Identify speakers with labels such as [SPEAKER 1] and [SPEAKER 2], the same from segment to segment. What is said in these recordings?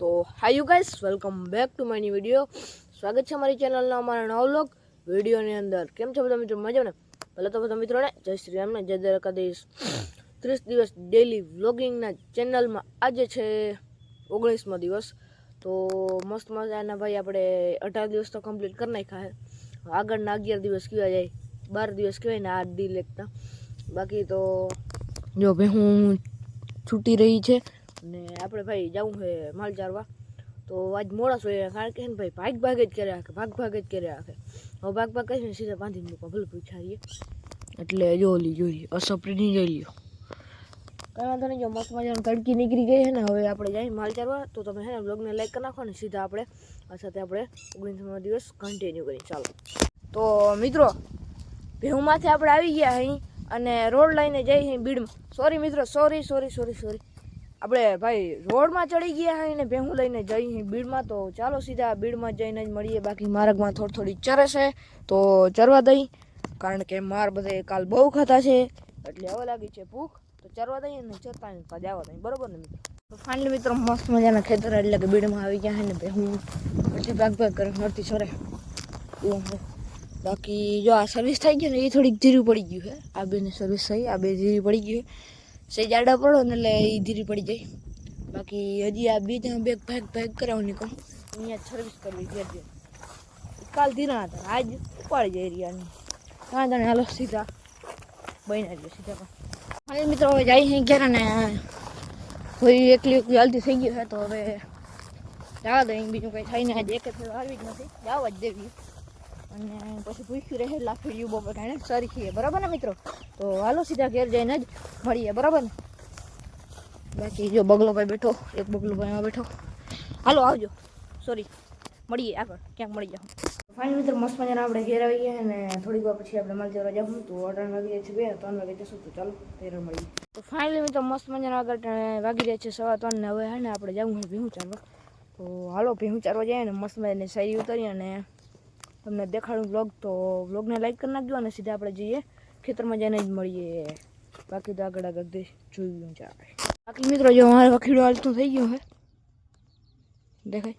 [SPEAKER 1] તો hi you guys welcome back to my new video સ્વાગત છે અમારી ચેનલના અમારા નવ લોક વિડીયોની અંદર. કેમ છો બધા મિત્રો? મજા ને? પહેલાં તો બધા મિત્રોને જય શ્રી રામને જય દ્વારકાધીશ. ત્રીસ દિવસ ડેલી વ્લોગિંગના ચેનલમાં આજે છે ઓગણીસમો દિવસ. તો મસ્ત મજાના ભાઈ, આપણે અઢાર દિવસ તો કમ્પ્લીટ કરી નાખ્યા છે આગળના અગિયાર દિવસ કહેવાય જાય. બાર દિવસ કહેવાય ને આ ડી લેખતા બાકી તો જો ભાઈ, હું છૂટી રહી છે. ને આપણે ભાઈ જવું છે માલ ચારવા તો આજ મોડા જોઈએ કારણ કે ભાઈ ભાગ ભાગ જ કર્યા રાખે ભાગ ભાગ જ કર્યા રાખે હવે ભાગ ભાગ કરીને સીધા બાંધીને મૂકો ભલે પૂછારીએ. એટલે જો લી જોઈએ અસપરીની જોઈ લ્યો. કંઈ વાંધો નહીં, જો મસ્ત મજાની તડકી નીકળી ગઈ છે ને, હવે આપણે જઈએ માલ ચારવા તો તમે હે ને બ્લોગને લાઈક કરી નાખો ને, સીધા આપણે સાથે આપણે ઓગણીસમો દિવસ કન્ટિન્યુ કરીએ. ચાલો. તો મિત્રો, ભેહુમાંથી આપણે આવી ગયા અહીં અને રોડ લઈને જઈ અહીં બીડમાં સોરી મિત્રો સોરી સોરી સોરી સોરી આપણે ભાઈ રોડમાં ચડી ગયા હોય ને ભેહું લઈને જઈ બીડમાં, તો ચાલો સીધા બીડમાં જઈને જ મળીએ. બાકી માર્ગમાં થોડી થોડી ચરે છે, તો ચરવા દઈ. કારણ કે માર બધે કાલ બહુ ખાતા છે, એટલે હવે લાગી છે ભૂખ. તો ચરવા દઈએ ને ચરતા પાછા આવવા દઈએ. બરોબર ને મિત્રો? તો મિત્રો મસ્ત મજાના ખેતર એટલે કે બીડમાં આવી ગયા ને ભેહું. પછી ભાગ ભાગ કરે નડતી એવું બાકી જો આ સર્વિસ થઈ ગઈ ને, એ થોડીક ધીરું પડી ગયું છે આ બેની સર્વિસ થઈ, આ બે ધીરી પડી ગયું સે જાડા પડો ને એટલે એ ધીરી પડી જાય. બાકી હજી આ બીજા બે ભાગ ભાગ કરાવું નીકળ અહીંયા સર્વિસ કરવી ઘેર ઘેર કાલ ધીરા હતા, આજ ઉપાડી જાય એરિયાની કાં તને હાલો, સીધા. બન્યા ગયો સીધા પણ. હવે મિત્રો, હવે જાય છે ઘેર ને કોઈ એકલી એકલી હાલતી થઈ ગયું છે તો હવે જવા દઈએ બીજું કંઈ થઈને આજે એક જ આવી જ નથી. જવા જ દેવી. અને પછી ભૂખ્યું રહે, લાફડ્યું બપોર કાંઈ સારી ખીએ બરાબર ને મિત્રો? તો હાલો, સીધા ઘેર જઈને જ મળીએ બરાબર ને? બાકી જો બગલો ભાઈ બેઠો એક બગલો ભાઈમાં બેઠો. હાલો આવજો. સોરી મળીએ આગળ ક્યાંક મળી જાઓ. ફાઇનલ મિત્રો મસ્ત મજાના આપણે ઘેર આવી ગયા અને થોડીક વાર પછી આપણે માલ જવા જવું તો ત્રણ વાગી છે બે ત્રણ વાગે જશું તો ચાલો ત્યારે મળીએ. તો ફાઇનલી મિત્રો મસ્ત મજાના આગળ વાગી રહ્યા છે સવા ત્રણ ને હવે હે ને આપણે જવું હોય ભીહું ચાલવા. તો હાલો ભીહું ચાલવા જાય ને મસ્ત મજાની શાયરી ઉતારી અને તમને દેખાડું બ્લોગ તો બ્લોગને લાઈક કરી નાખજો અને સીધા આપણે જઈએ. ખેતરમાં જઈને જ મળીએ. બાકી તો આગળ આગળ દે જોયું ચાલે બાકી મિત્રો જો અમારે વખીડો હાલતું થઈ ગયું હે દેખાય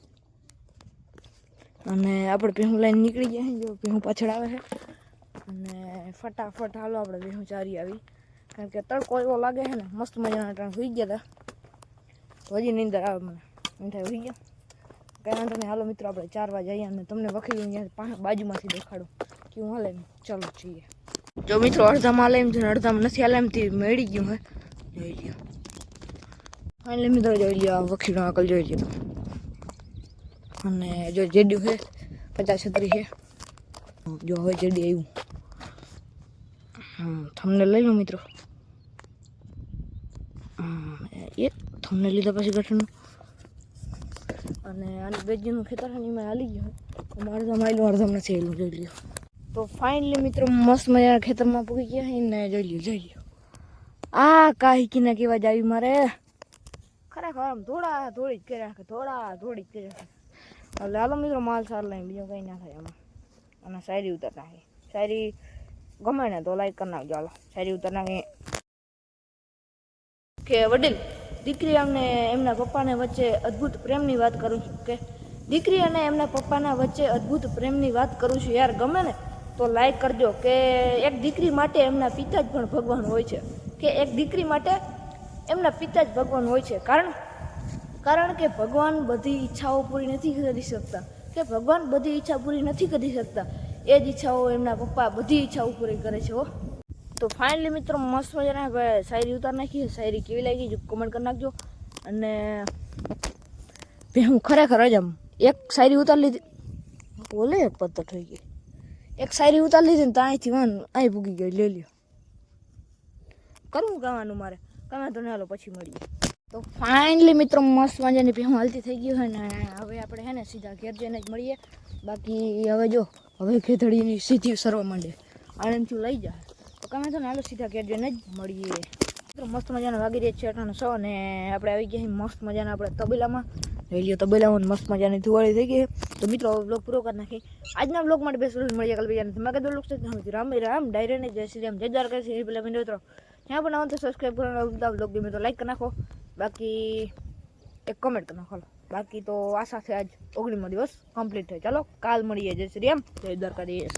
[SPEAKER 1] અને આપણે ભેહું લઈને નીકળી ગયા છે જો ભેહું પાછળ આવે છે અને ફટાફટ હાલો આપણે ભેહું ચારી આવી કારણ કે તડકો એવો લાગે છે ને મસ્ત મજાના ટાણ સુઈ ગયા હતા તો હજી નીંદર આવે મને, એમ થાય સુઈ ગયા. કંઈ વાંધો નહીં, હાલો મિત્રો આપણે ચાર વાગે જઈએ અને તમને વખીલું અહીંયા પા- બાજુમાંથી દેખાડું. કેવું હાલે એમ ચાલો છીએ જો મિત્રો, અડધામાં હાલે એમ છે અડધામાં નથી હાલે એમથી મેળી ગયું હે. જોઈ લ્યો. એટલે મિત્રો, જોઈ લ્યો વખીનો આકલ જોઈ લ્યો. અને જો જેડ્યું છે પચાસ છત્રી છે જો હવે જેડી આવ્યું તમને લઈ લો મિત્રો. એ તમને લીધા પછી ગઠણનું અને આની બેજીનું ખેતર એમાં હાલી ગયું અમારે તો માયલું અડધમ નથી આવેલું જોઈ લ્યો. તો ફાઇનલી મિત્રો મસ્ત મજાના ખેતરમાં પૂગી ગયા છે ને જોઈ લ્યો જોઈ લ્યો. આ કાહી કીને કેવા જ આવી મારે. ખરેખર આમ થોડા થોડી જ કર્યા રાખે થોડા થોડી જ કર્યા એટલે હાલો મિત્રો, માલ સાર લઈને બીજું કંઈ ના થાય આમાં. અને શાયરી ઉતર નાખી શાયરી ગમે ને તો લાઈક કરી નાખજો. હાલો, શાયરી ઉતર નાખી કે વડીલ, દીકરી અમને એમના પપ્પાને વચ્ચે અદ્ભુત પ્રેમની વાત કરું છું. કે દીકરી અને એમના પપ્પાના વચ્ચે અદ્ભુત પ્રેમની વાત કરું છું યાર, ગમે ને. તો લાઈક કરજો કે એક દીકરી માટે એમના પિતા જ પણ ભગવાન હોય છે. કે એક દીકરી માટે એમના પિતા જ ભગવાન હોય છે. કારણ કારણ કે ભગવાન બધી ઈચ્છાઓ પૂરી નથી કરી શકતા. કે ભગવાન બધી ઈચ્છા પૂરી નથી કરી શકતા. એ જ ઈચ્છાઓ એમના પપ્પા બધી ઈચ્છાઓ પૂરી કરે છે હો. તો ફાઇનલી મિત્રો મસ્ત મજાના શાયરી ઉતાર નાખી. શાયરી કેવી લાગી કમેન્ટ કરી નાખજો. અને હું ખરેખર જ આમ એક શાયરી ઉતાર લીધી. બોલે પત્તર થઈ ગઈ એક સાયરી ઉતાર લીધી ને તો અહીંથી વાન અહીં ભૂગી ગઈ લઈ લ્યો. કરવું ગાવાનું મારે? કમે તો હાલો પછી મળીએ. તો ફાઇનલી મિત્રો, મસ્ત મજાની ભેહું હાલતી થઈ ગયું હોય ને હવે આપણે હે ને સીધા ઘેર જઈને જ મળીએ. બાકી હવે જો, હવે ખેતડીની સીધી સરવા માંડે. આણંદથી લઈ જાય તો કમે તો હાલો સીધા ઘેર જઈને જ મળીએ. મિત્રો, મસ્ત મજાના વાગી રહ્યા છે અટાણે સો ને આપણે આવી ગયા મસ્ત મજાના આપણે તબેલામાં. લ્યો તબેલામાં મસ્ત મજાની ધુવાળી થઈ ગઈ તો મિત્રો બ્લોગ પૂરો કરી નાખી આજના બ્લોગ માટે બેસ્ટ મળીએ કાલ બીજા મેં બ્લોગ લોકો રામ રામ, ડાયરેક્ટ ને જય શ્રી રામ, જય દ્વારકા શ્રી પેલા મિત્રો. ત્યાં પણ આવવાનું તો સબસ્ક્રાઈબ કરવાનું બ્લોગ ગમે તો લાઈક કરી નાખો. બાકી એક કમેન્ટ કરી નાખો. બાકી તો આ સાથે આજ ઓગણીમો દિવસ કમ્પ્લીટ થાય. ચાલો, કાલ મળીએ. જય શ્રી રામ, જય દ્વારકાધીશ.